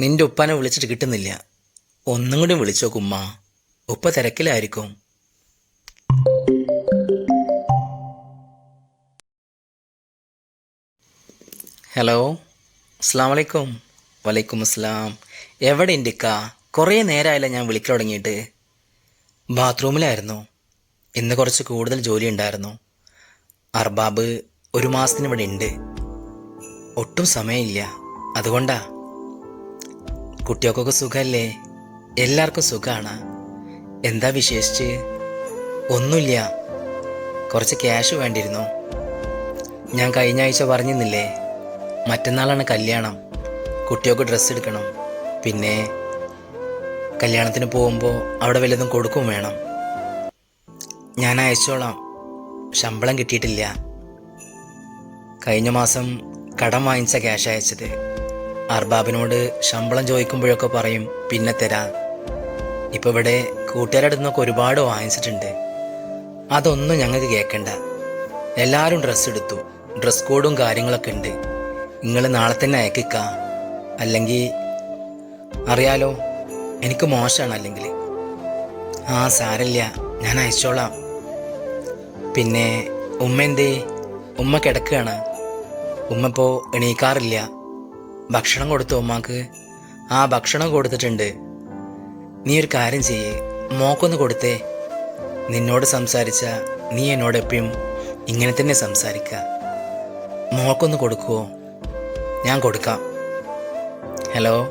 നിന്റെ ഉപ്പാനെ വിളിച്ചിട്ട് കിട്ടുന്നില്ല. ഒന്നും കൂടി വിളിച്ചോ കുമ്മ ഉപ്പ തിരക്കിലായിരിക്കും. ഹലോ. അസ്സാം വലൈക്കും വലൈക്കും അസ്സലാം. എവിടെ ഇണ്ടിക്ക കുറേ നേരമായില്ല ഞാൻ വിളിക്കാൻ തുടങ്ങിയിട്ട്. ബാത്റൂമിലായിരുന്നു. ഇന്ന് കുറച്ച് കൂടുതൽ ജോലി ഉണ്ടായിരുന്നു. അർബാബ് ഒരു മാസത്തിന് ഇവിടെ ഉണ്ട് ഒട്ടും സമയമില്ല. അതുകൊണ്ടാ കുട്ടികൾക്കൊക്കെ സുഖമല്ലേ എല്ലാവർക്കും സുഖമാണ് എന്താ വിശേഷിച്ച്? ഒന്നുമില്ല. കുറച്ച് ക്യാഷ് വേണ്ടിയിരുന്നു. ഞാൻ കഴിഞ്ഞ ആഴ്ച പറഞ്ഞിരുന്നില്ലേ? മറ്റന്നാളാണ് കല്യാണം. കുട്ടികൾക്ക് ഡ്രസ്സ് എടുക്കണം. പിന്നെ കല്യാണത്തിന് പോകുമ്പോൾ അവിടെ വല്ലതും കൊടുക്കും വേണം. ഞാൻ അയച്ചോളാം. ശമ്പളം കിട്ടിയിട്ടില്ല. കഴിഞ്ഞ മാസം കടം വാങ്ങിച്ച ക്യാഷ് അയച്ചത്. അർബാബിനോട് ശമ്പളം ചോദിക്കുമ്പോഴൊക്കെ പറയും പിന്നെ തരാ. ഇപ്പൊ ഇവിടെ കൂട്ടുകാരുടെ നിന്നൊക്കെ ഒരുപാട് വാങ്ങിച്ചിട്ടുണ്ട്. അതൊന്നും ഞങ്ങൾക്ക് കേൾക്കണ്ട എല്ലാവരും ഡ്രസ്സ് എടുത്തു. ഡ്രസ് കോഡും കാര്യങ്ങളൊക്കെ ഉണ്ട്. നിങ്ങൾ നാളെ തന്നെ അയക്കിക്ക. അല്ലെങ്കിൽ അറിയാലോ എനിക്ക് മോശമാണ് അല്ലെങ്കിൽ. ആ സാരല്ല. ഞാൻ അയച്ചോളാം. പിന്നെ ഉമ്മ എന്തേ? ഉമ്മ കിടക്കുകയാണ് ഉമ്മ ഇപ്പോൾ എണീക്കാറില്ല. ഭക്ഷണം കൊടുത്തു ഉമ്മാക്ക്? ആ ഭക്ഷണം കൊടുത്തിട്ടുണ്ട്. നീ ഒരു കാര്യം ചെയ്യേ. മോക്കൊന്ന് കൊടുത്തേ. നിന്നോട് സംസാരിച്ച നീ എന്നോട് എപ്പോഴും ഇങ്ങനെ തന്നെ സംസാരിക്ക. മോക്കൊന്ന് കൊടുക്കുവോ? ഞാൻ കൊടുക്കാം. ഹലോ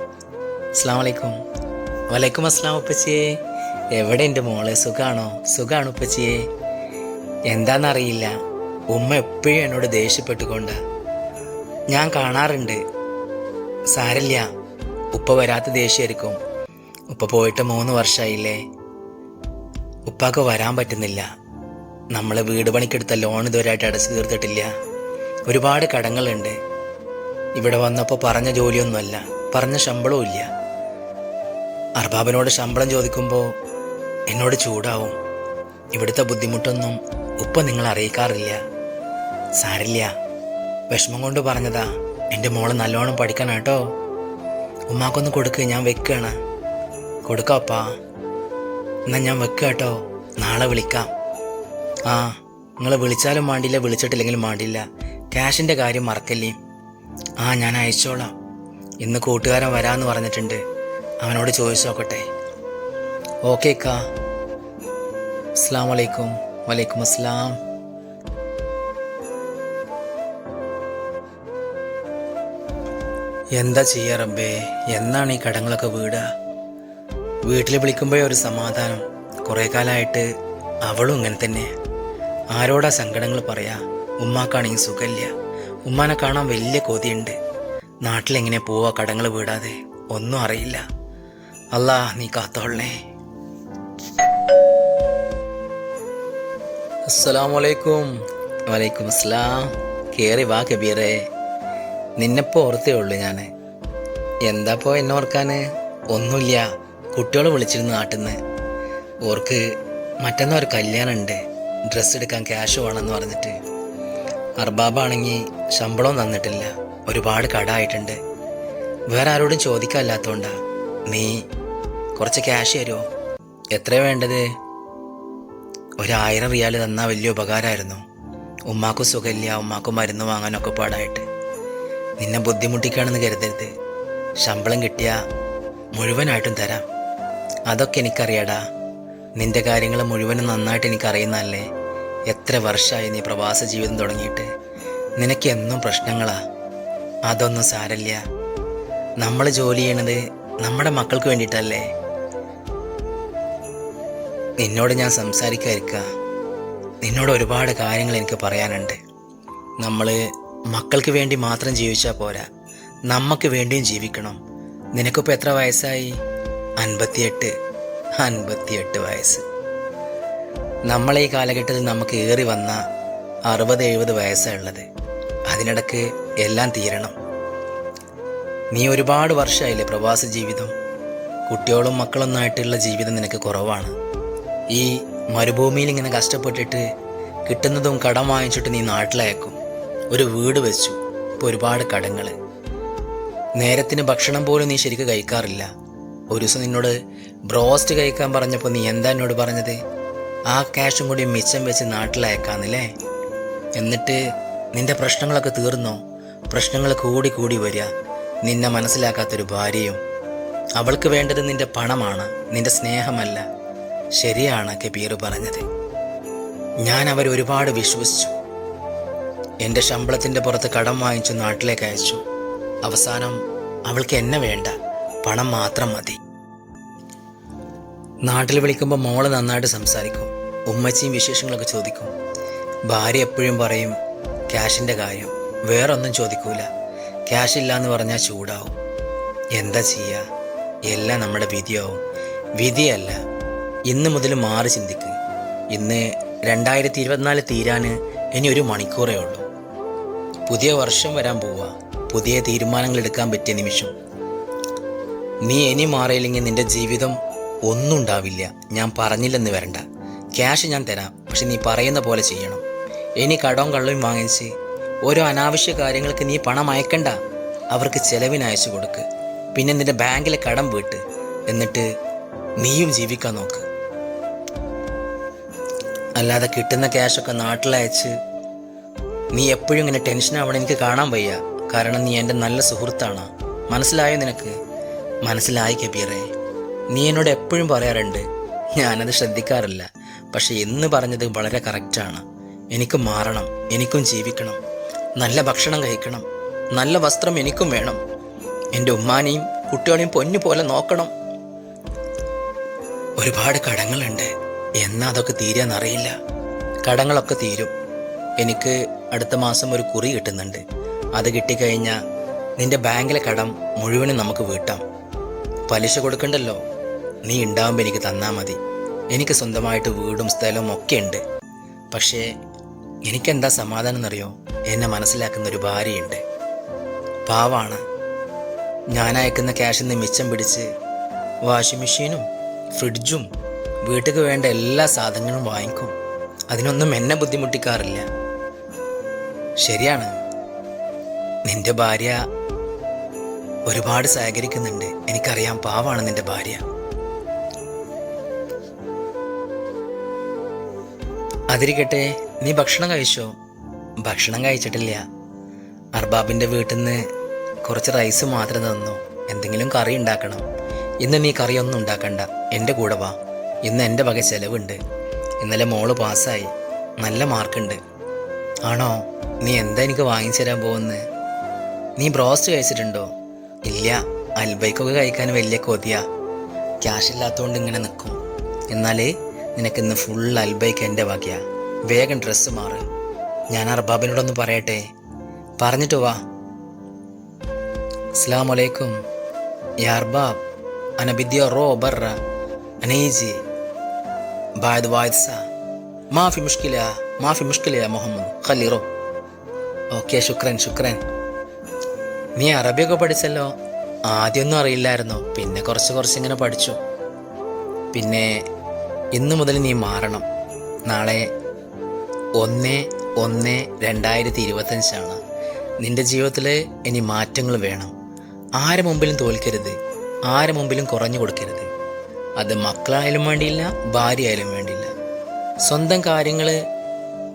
അസ്സാം വലൈക്കും വലൈക്കും അസ്ലാം ഉപ്പച്ചിയെ. എവിടെ എന്റെ മോളെ? സുഖാണോ? സുഖാണ് ഉപ്പച്ചിയെ. എന്താണെന്നറിയില്ല ഉമ്മ എപ്പോഴും എന്നോട് ദേഷ്യപ്പെട്ടുകൊണ്ട് ഞാൻ കാണാറുണ്ട്. സാരില്ല. ഉപ്പ വരാത്ത ദേഷ്യമായിരിക്കും ഉപ്പ പോയിട്ട് മൂന്ന് വർഷമായില്ലേ ഉപ്പാക്ക് വരാൻ പറ്റുന്നില്ല. നമ്മൾ വീട് പണിക്കെടുത്ത ലോൺ ഇതുവരെയായിട്ട് അടച്ചു തീർത്തിട്ടില്ല. ഒരുപാട് കടങ്ങളുണ്ട്. ഇവിടെ വന്നപ്പോൾ പറഞ്ഞ ജോലിയൊന്നുമല്ല. പറഞ്ഞ ശമ്പളവും ഇല്ല. അർബാബിനോട് ശമ്പളം ചോദിക്കുമ്പോൾ എന്നോട് ചൂടാവും. ഇവിടുത്തെ ബുദ്ധിമുട്ടൊന്നും ഉപ്പ നിങ്ങൾ അറിയിക്കാറില്ല. സാരില്ല. വിഷമം കൊണ്ട് പറഞ്ഞതാ. എന്റെ മോൾ നല്ലോണം പഠിക്കണം കേട്ടോ. ഉമ്മാക്കൊന്ന് കൊടുക്ക് ഞാൻ വെക്കുകയാണ് കൊടുക്കാപ്പാ എന്നാ ഞാൻ വെക്കുക കേട്ടോ. നാളെ വിളിക്കാം. ആ നിങ്ങൾ വിളിച്ചാലും മാണ്ടില്ല വിളിച്ചിട്ടില്ലെങ്കിലും മാണ്ടില്ല. ക്യാഷിന്റെ കാര്യം മറക്കല്ലേ? ആ ഞാൻ അയച്ചോളാം. ഇന്ന് കൂട്ടുകാരൻ വരാമെന്ന് പറഞ്ഞിട്ടുണ്ട്. അവനോട് ചോദിച്ചു നോക്കട്ടെ. ഓക്കെ കാ അസ്സാം വലൈക്കും വലൈക്കും അസ്സലാം. എന്താ ചെയ്യാ റബ്ബേ? എന്നാണ് ഈ കടങ്ങളൊക്കെ വീടുക വീട്ടിൽ വിളിക്കുമ്പോഴേ ഒരു സമാധാനം. കുറേ കാലമായിട്ട് അവളും ഇങ്ങനെ തന്നെ. ആരോടാ സങ്കടങ്ങൾ പറയാ? ഉമ്മാക്കാണെങ്കിൽ സുഖമില്ല. ഉമ്മാനെ കാണാൻ വലിയ കൊതിയുണ്ട്. നാട്ടിലെങ്ങനെ പോവാ കടങ്ങൾ വീടാതെ? ഒന്നും അറിയില്ല. അല്ലാ നീ കാത്തോളണേ. അസ്സലാമലൈക്കും വലൈക്കും അസ്സലാം. കേറി വാ കബീറേ. നിന്നെപ്പോ ഓർത്തേ ഉള്ളൂ ഞാൻ എന്താപ്പോ എന്നെ ഓർക്കാന്? ഒന്നുമില്ല. കുട്ടികളെ വിളിച്ചിരുന്നു നാട്ടിൽ നിന്ന് ഓർക്ക് മറ്റന്നാ ഒരു കല്യാണം ഉണ്ട് ഡ്രസ്സ് എടുക്കാൻ ക്യാഷ് വേണമെന്ന് പറഞ്ഞിട്ട്. അർബാബാണെങ്കിൽ ശമ്പളം തന്നിട്ടില്ല. ഒരുപാട് കടായിട്ടുണ്ട്. വേറെ ആരോടും ചോദിക്കാല്ലാത്തോണ്ടാ. നീ കുറച്ച് ക്യാഷ് തരുമോ എത്ര വേണ്ടത്? ഒരായിരം റിയാൽ തന്നാൽ വലിയ ഉപകാരമായിരുന്നു ഉമ്മാക്കും സുഖമില്ല. ഉമ്മാക്കും മരുന്ന് വാങ്ങാനൊക്കെ പാടായിട്ട്. നിന്നെ ബുദ്ധിമുട്ടിക്കാണെന്ന് കരുതരുത്. ശമ്പളം കിട്ടിയ മുഴുവനായിട്ടും തരാം. അതൊക്കെ എനിക്കറിയാടാ. നിന്റെ കാര്യങ്ങൾ മുഴുവനും നന്നായിട്ട് എനിക്കറിയുന്നതല്ലേ? എത്ര വർഷമായി നീ പ്രവാസ ജീവിതം തുടങ്ങിയിട്ട്? നിനക്ക് എന്നും പ്രശ്നങ്ങളാ. അതൊന്നും സാരല്ല നമ്മൾ ജോലി ചെയ്യണത് നമ്മുടെ മക്കൾക്ക് വേണ്ടിയിട്ടല്ലേ? നിന്നോട് ഞാൻ സംസാരിക്കാതിരിക്കുക നിന്നോട് ഒരുപാട് കാര്യങ്ങൾ എനിക്ക് പറയാനുണ്ട്. നമ്മൾ മക്കൾക്ക് വേണ്ടി മാത്രം ജീവിച്ചാൽ പോരാ. നമുക്ക് വേണ്ടിയും ജീവിക്കണം. നിനക്കിപ്പോൾ എത്ര വയസ്സായി? അൻപത്തിയെട്ട്. അൻപത്തിയെട്ട് വയസ്സ്. നമ്മളെ ഈ കാലഘട്ടത്തിൽ നമുക്ക് ഏറി വന്ന അറുപത് എഴുപത് വയസ്സാണ് ഉള്ളത്. അതിനിടക്ക് എല്ലാം തീരണം. നീ ഒരുപാട് വർഷമായില്ലേ പ്രവാസ ജീവിതം. കുട്ടികളും മക്കളൊന്നായിട്ടുള്ള ജീവിതം നിനക്ക് കുറവാണ്. ഈ മരുഭൂമിയിൽ ഇങ്ങനെ കഷ്ടപ്പെട്ടിട്ട് കിട്ടുന്നതും കടം വാങ്ങിച്ചിട്ട് നീ നാട്ടിലയക്കും. ഒരു വീട് വെച്ചു. ഇപ്പോൾ ഒരുപാട് കടങ്ങൾ നേരത്തിന് ഭക്ഷണം പോലും നീ ശരിക്ക് കഴിക്കാറില്ല. ഒരു ദിവസം നിന്നോട് ബ്രോസ്റ്റ് കഴിക്കാൻ പറഞ്ഞപ്പോൾ നീ എന്താ എന്നോട് പറഞ്ഞത്? ആ ക്യാഷും കൂടി മിച്ചം വെച്ച് നാട്ടിലയക്കാന്നല്ലേ? എന്നിട്ട് നിന്റെ പ്രശ്നങ്ങളൊക്കെ തീർന്നോ? പ്രശ്നങ്ങൾ കൂടി കൂടി വരിക നിന്നെ മനസ്സിലാക്കാത്തൊരു ഭാര്യയും. അവൾക്ക് വേണ്ടത് നിന്റെ പണമാണ്. നിന്റെ സ്നേഹമല്ല. ശരിയാണ് കബീർ പറഞ്ഞത്. ഞാൻ അവരെ ഒരുപാട് വിശ്വസിച്ചു. എന്റെ ശമ്പളത്തിന്റെ പുറത്ത് കടം വാങ്ങിച്ചു നാട്ടിലേക്ക് അയച്ചു. അവസാനം അവൾക്ക് എന്നെ വേണ്ട പണം മാത്രം മതി. നാട്ടിൽ വിളിക്കുമ്പോൾ മോൾ നന്നായിട്ട് സംസാരിക്കും ഉമ്മച്ചിയും വിശേഷങ്ങളൊക്കെ ചോദിക്കും. ഭാര്യ എപ്പോഴും പറയും ക്യാഷിന്റെ കാര്യം. വേറൊന്നും ചോദിക്കൂല. ക്യാഷ് ഇല്ല എന്ന് പറഞ്ഞാൽ ചൂടാവും. എന്താ ചെയ്യുക എല്ലാം നമ്മുടെ വിധിയാവും. വിധിയല്ല ഇന്ന് മുതൽ മാറി ചിന്തിക്ക്. ഇന്ന് രണ്ടായിരത്തി ഇരുപത്തിനാല് തീരാന് ഇനി ഒരു മണിക്കൂറേ ഉള്ളൂ. പുതിയ വർഷം വരാൻ പോവുക. പുതിയ തീരുമാനങ്ങൾ എടുക്കാൻ പറ്റിയ നിമിഷം. നീ ഇനി മാറിയില്ലെങ്കിൽ നിന്റെ ജീവിതം ഒന്നും ഉണ്ടാവില്ല. ഞാൻ പറഞ്ഞില്ലെന്ന് വരണ്ട. ക്യാഷ് ഞാൻ തരാം. പക്ഷെ നീ പറയുന്ന പോലെ ചെയ്യണം. ഇനി കടവും കള്ളവും വാങ്ങിച്ച് ഓരോ അനാവശ്യ കാര്യങ്ങൾക്ക് നീ പണം അയക്കണ്ട. അവർക്ക് ചെലവിന് അയച്ചു കൊടുക്ക്. പിന്നെ നിന്റെ ബാങ്കിലെ കടം വീട്ട്. എന്നിട്ട് നീയും ജീവിക്കാൻ നോക്ക്. അല്ലാതെ കിട്ടുന്ന ക്യാഷൊക്കെ നാട്ടിലയച്ച് നീ എപ്പോഴും ഇങ്ങനെ ടെൻഷൻ ആവണം എനിക്ക് കാണാൻ വയ്യ. കാരണം നീ എന്റെ നല്ല സുഹൃത്താണ്. മനസ്സിലായോ നിനക്ക്? മനസ്സിലായി കബീറെ. നീ എന്നോട് എപ്പോഴും പറയാറുണ്ട് ഞാനത് ശ്രദ്ധിക്കാറില്ല. പക്ഷെ എന്ന് പറഞ്ഞത് വളരെ കറക്റ്റാണ് എനിക്ക് മാറണം എനിക്കും ജീവിക്കണം. നല്ല ഭക്ഷണം കഴിക്കണം. നല്ല വസ്ത്രം എനിക്കും വേണം. എന്റെ ഉമ്മാനെയും കുട്ടികളെയും പൊന്നു പോലെ നോക്കണം. ഒരുപാട് കടങ്ങളുണ്ട്. എന്നാ അതൊക്കെ തീരാന്നറിയില്ല. കടങ്ങളൊക്കെ തീരും. എനിക്ക് അടുത്ത മാസം ഒരു കുറി കിട്ടുന്നുണ്ട്. അത് കിട്ടിക്കഴിഞ്ഞാൽ നിന്റെ ബാങ്കിലെ കടം മുഴുവനും നമുക്ക് വീട്ടാം. പലിശ കൊടുക്കണ്ടല്ലോ? നീ ഉണ്ടാവുമ്പോൾ എനിക്ക് തന്നാൽ മതി. എനിക്ക് സ്വന്തമായിട്ട് വീടും സ്ഥലവും ഒക്കെ ഉണ്ട്. പക്ഷേ എനിക്കെന്താ സമാധാനം എന്നറിയോ? എന്നെ മനസ്സിലാക്കുന്ന ഒരു ഭാര്യയുണ്ട്. പാവാണ്. ഞാൻ അയക്കുന്ന ക്യാഷിൽ നിന്ന് മിച്ചം പിടിച്ച് വാഷിംഗ് മെഷീനും ഫ്രിഡ്ജും വീട്ടിൽ വേണ്ട എല്ലാ സാധനങ്ങളും വാങ്ങിക്കും. അതിനൊന്നും എന്നെ ബുദ്ധിമുട്ടിക്കാറില്ല. ശരിയാണ്. നിന്റെ ഭാര്യ ഒരുപാട് സഹകരിക്കുന്നുണ്ട്. എനിക്കറിയാം പാവാണ് നിന്റെ ഭാര്യ. അതിരിക്കട്ടെ നീ ഭക്ഷണം കഴിച്ചോ? ഭക്ഷണം കഴിച്ചിട്ടില്ല. അർബാബിന്റെ വീട്ടിൽ നിന്ന് കുറച്ച് റൈസ് മാത്രം തന്നു. എന്തെങ്കിലും കറി ഉണ്ടാക്കണം. ഇന്ന് നീ കറിയൊന്നും ഉണ്ടാക്കണ്ട. എന്റെ കൂടെ വാ. ഇന്ന് എന്റെ വക ചെലവുണ്ട്. ഇന്നലെ മോൾ പാസ്സായി നല്ല മാർക്കുണ്ട് ആണോ? നീ എന്താ എനിക്ക് വാങ്ങിച്ചു തരാൻ പോകുന്നത് നീ ബ്രോസ്റ്റ് കഴിച്ചിട്ടുണ്ടോ? ഇല്ല അൽബൈക്കൊക്കെ കഴിക്കാൻ വലിയ കൊതിയാ. ക്യാഷ് ഇല്ലാത്തതുകൊണ്ട് ഇങ്ങനെ നിൽക്കും എന്നാൽ നിനക്ക് ഇന്ന് ഫുൾ അൽബൈക്ക് എന്റെ വകയാ. വേഗം ഡ്രസ്സ് മാറ്. ഞാൻ അർബാബിനോടൊന്ന് പറയട്ടെ? പറഞ്ഞിട്ട് വാ. അസ്ലാമലൈക്കും വലൈക്കും യാർബാബ് അനബിദ്യ റോ ബറ അനേജി. ബായ് വായ്സ മാഫി മുഷ്കിലാ. മാഫി മുഷ്കിലയാ മുഹമ്മദ് ഖലീറോ ഓക്കെ ശുക്രൻ ശുക്രൻ നീ അറബിയൊക്കെ പഠിച്ചല്ലോ? ആദ്യമൊന്നും അറിയില്ലായിരുന്നു. പിന്നെ കുറച്ച് കുറച്ച് ഇങ്ങനെ പഠിച്ചു. പിന്നെ ഇന്നു മുതൽ നീ മാറണം. നാളെ ഒന്ന് ഒന്ന് രണ്ടായിരത്തി ഇരുപത്തഞ്ചാണ്. നിന്റെ ജീവിതത്തിൽ ഇനി മാറ്റങ്ങൾ വേണം. ആരെ മുമ്പിലും തോൽക്കരുത്. ആരെ മുമ്പിലും കുറഞ്ഞു കൊടുക്കരുത്. അത് മക്കളായാലും വേണ്ടിയില്ല ഭാര്യയായാലും വേണ്ടിയില്ല. സ്വന്തം കാര്യങ്ങൾ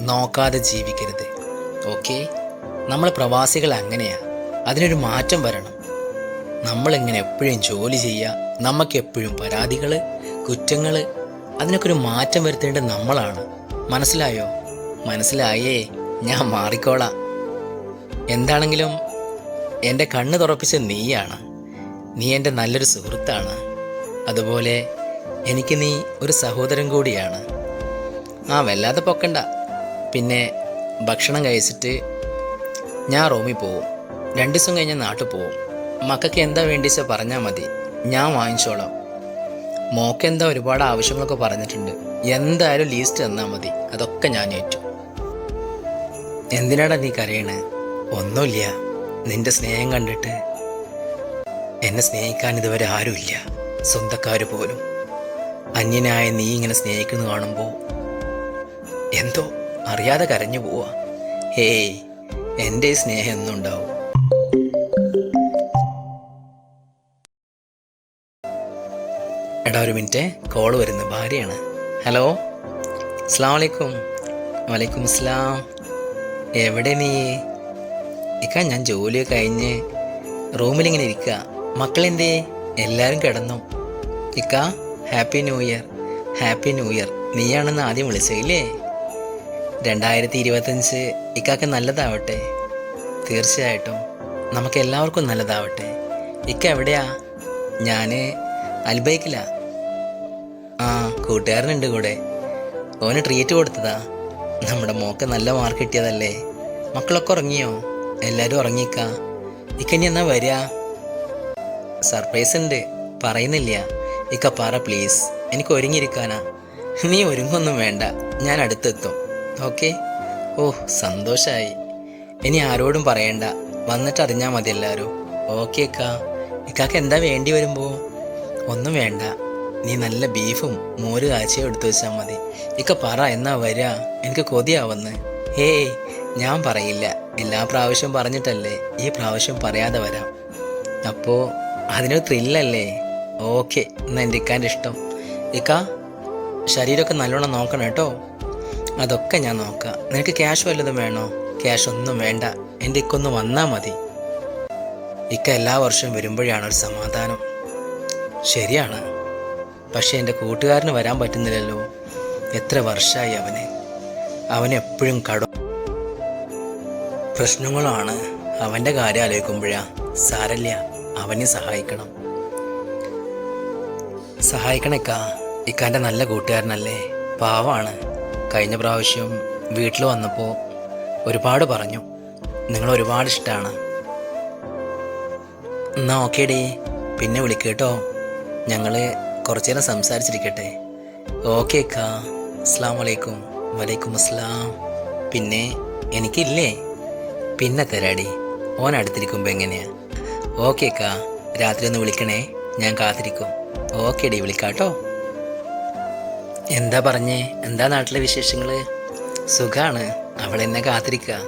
നോക്കാതെ ജീവിക്കരുത് ഓക്കെ? നമ്മൾ പ്രവാസികൾ അങ്ങനെയാ. അതിനൊരു മാറ്റം വരണം. നമ്മളിങ്ങനെ എപ്പോഴും ജോലി ചെയ്യുക നമുക്ക് എപ്പോഴും പരാതികൾ കുറ്റങ്ങൾ അതിനൊക്കെ ഒരു മാറ്റം വരുത്തേണ്ടത് നമ്മളാണ്. മനസ്സിലായോ? മനസ്സിലായേ ഞാൻ മാറിക്കോളാം. എന്താണെങ്കിലും എന്റെ കണ്ണ് തുറപ്പിച്ച നീയാണ്. നീ എന്റെ നല്ലൊരു സുഹൃത്താണ്. അതുപോലെ എനിക്ക് നീ ഒരു സഹോദരൻ കൂടിയാണ്. ആ വല്ലാതെ പൊക്കണ്ട. പിന്നെ ഭക്ഷണം കഴിച്ചിട്ട് ഞാൻ റൂമിൽ പോവും. രണ്ട് ദിവസം കഴിഞ്ഞ് നാട്ടിൽ പോവും. മക്കൾക്ക് എന്താ വേണ്ടിച്ച പറഞ്ഞാൽ മതി. ഞാൻ വാങ്ങിച്ചോളാം. മോക്ക് എന്താ ഒരുപാട് ആവശ്യങ്ങളൊക്കെ പറഞ്ഞിട്ടുണ്ട്. എന്തായാലും ലീസ്റ്റ് തന്നാൽ മതി. അതൊക്കെ ഞാൻ ഏറ്റു. എന്തിനാടാ നീ കരയണേ? ഒന്നുമില്ല. നിന്റെ സ്നേഹം കണ്ടിട്ട് എന്നെ സ്നേഹിക്കാൻ ഇതുവരെ ആരുമില്ല സ്വന്തക്കാർ പോലും. അന്യനായ നീ ഇങ്ങനെ സ്നേഹിക്കുന്നു കാണുമ്പോൾ എന്തോ അറിയാതെ കരഞ്ഞു പോവാ. ഏയ് എന്റെ സ്നേഹം എന്നും ഉണ്ടാവും. എടാ ഒരു മിനിറ്റ് കോൾ വരുന്നു. ഭാര്യയാണ്. ഹലോ അസ്ലാം വലൈക്കും വലൈക്കും അസ്ലാം എവിടെ നീ? ഇക്ക ഞാൻ ജോലി കഴിഞ്ഞ് റൂമിലിങ്ങനെ ഇരിക്കുക മക്കളെന്തേ? എല്ലാവരും കിടന്നു. ഇക്ക happy new year. Happy new year. നീയാണെന്ന് ആദ്യം വിളിച്ചില്ലേ രണ്ടായിരത്തി ഇരുപത്തഞ്ച് ഇക്കാക്ക് നല്ലതാവട്ടെ? തീർച്ചയായിട്ടും നമുക്ക് എല്ലാവർക്കും നല്ലതാവട്ടെ? ഇക്ക എവിടെയാ? ഞാൻ അൽബൈക്കിലാ. ആ കൂട്ടുകാരനുണ്ട് കൂടെ. ഓന് ട്രീറ്റ് കൊടുത്തതാ. നമ്മുടെ മോക്ക് നല്ല മാർക്ക് കിട്ടിയതല്ലേ? മക്കളൊക്കെ ഉറങ്ങിയോ? എല്ലാവരും ഉറങ്ങിക്ക. ഇക്കനി എന്നാ വരിക സർപ്രൈസ് ഉണ്ട് പറയുന്നില്ല. ഇക്ക പറ പ്ലീസ് എനിക്ക് ഒരുങ്ങിയിരിക്കാനാ. നീ ഒരുങ്ങൊന്നും വേണ്ട. ഞാൻ അടുത്തെത്തും. ഓക്കെ. ഓ സന്തോഷായി. ഇനി ആരോടും പറയണ്ട. വന്നിട്ട് അറിഞ്ഞാൽ മതി എല്ലാവരും ഓക്കെ അക്കാ. ഇക്കാക്ക് എന്താ വേണ്ടി വരുമ്പോൾ ഒന്നും വേണ്ട. നീ നല്ല ബീഫും മോര് കാച്ചിയും എടുത്തു വെച്ചാൽ മതി. ഇക്ക പറ എന്നാ വരിക എനിക്ക് കൊതിയാവുന്ന്. ഹേയ് ഞാൻ പറയില്ല. എല്ലാ പ്രാവശ്യവും പറഞ്ഞിട്ടല്ലേ ഈ പ്രാവശ്യം പറയാതെ വരാം. അപ്പോൾ അതിനൊരു ത്രില്ലല്ലേ ഓക്കെ എന്നാ എന്റെ ഇക്കാന്റെ ഇഷ്ടം. ഇക്ക ശരീരമൊക്കെ നല്ലോണം നോക്കണം കേട്ടോ. അതൊക്കെ ഞാൻ നോക്കാം. നിനക്ക് ക്യാഷ് വല്ലതും വേണോ? ക്യാഷ് ഒന്നും വേണ്ട. എന്റെ ഇക്കൊന്ന് വന്നാൽ മതി. ഇക്ക എല്ലാ വർഷവും വരുമ്പോഴാണ് ഒരു സമാധാനം. ശരിയാണ്. പക്ഷേ എന്റെ കൂട്ടുകാരന് വരാൻ പറ്റുന്നില്ലല്ലോ. എത്ര വർഷമായി അവന്. അവനെപ്പോഴും കടം. പ്രശ്നങ്ങളാണ് അവന്റെ കാര്യം ആലോചിക്കുമ്പോഴാ സാരല്ല അവനെ സഹായിക്കണം. സഹായിക്കണേക്കാ ഇക്കാന്റെ നല്ല കൂട്ടുകാരനല്ലേ? പാവാണ് കഴിഞ്ഞ പ്രാവശ്യം വീട്ടിൽ വന്നപ്പോൾ ഒരുപാട് പറഞ്ഞു. നിങ്ങൾ ഒരുപാട് ഇഷ്ടമാണ് എന്നാ ഓക്കെ ഡി പിന്നെ വിളിക്കേട്ടോ ഞങ്ങൾ കുറച്ചു നേരം സംസാരിച്ചിരിക്കട്ടെ. ഓക്കെ അക്കാ. അസ്സാം വലൈക്കും വലൈക്കും അസ്ലാം പിന്നെ എനിക്കില്ലേ? പിന്നെ തരാടി. ഓൻ അടുത്തിരിക്കുമ്പോൾ എങ്ങനെയാ? ഓക്കെ അക്കാ. രാത്രി ഒന്ന് വിളിക്കണേ. ഞാൻ കാത്തിരിക്കും. ഓക്കെ ഡി വിളിക്കാട്ടോ. എന്താ പറഞ്ഞേ? എന്താ നാട്ടിലെ വിശേഷങ്ങൾ സുഖമാണ് അവൾ എന്നെ കാത്തിരിക്കുക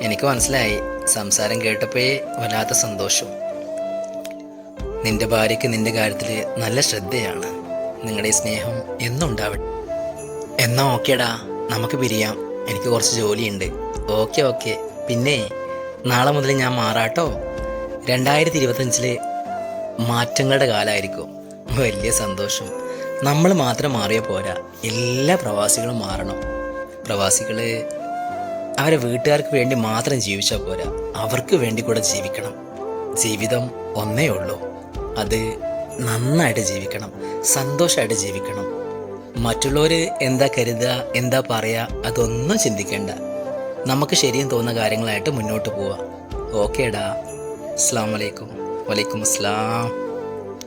എനിക്ക് മനസ്സിലായി. സംസാരം കേട്ടപ്പോഴേ വല്ലാത്ത സന്തോഷം. നിന്റെ ഭാര്യയ്ക്ക് നിന്റെ കാര്യത്തിൽ നല്ല ശ്രദ്ധയാണ്. നിങ്ങളുടെ സ്നേഹം എന്നും ഉണ്ടാവട്ടെ. എന്നാ ഓക്കേടാ. നമുക്ക് പിരിയാം. എനിക്ക് കുറച്ച് ജോലിയുണ്ട്. Okay okay. പിന്നെ നാളെ മുതൽ ഞാൻ മാറാട്ടോ. രണ്ടായിരത്തി ഇരുപത്തഞ്ചിലെ മാറ്റങ്ങളുടെ കാലമായിരിക്കും വലിയ സന്തോഷം. നമ്മൾ മാത്രം മാറിയാൽ പോരാ. എല്ലാ പ്രവാസികളും മാറണം. പ്രവാസികൾ അവരെ വീട്ടുകാർക്ക് വേണ്ടി മാത്രം ജീവിച്ചാൽ പോരാ. അവർക്ക് വേണ്ടി കൂടെ ജീവിക്കണം. ജീവിതം ഒന്നേ ഉള്ളൂ. അത് നന്നായിട്ട് ജീവിക്കണം. സന്തോഷമായിട്ട് ജീവിക്കണം. മറ്റുള്ളവർ എന്താ കരുതുക എന്താ പറയുക അതൊന്നും ചിന്തിക്കേണ്ട. നമുക്ക് ശരിയും തോന്നുന്ന കാര്യങ്ങളായിട്ട് മുന്നോട്ട് പോവാം. ഓക്കേടാ. അസ്സാം വലൈക്കും വലൈക്കും അസ്സലാം.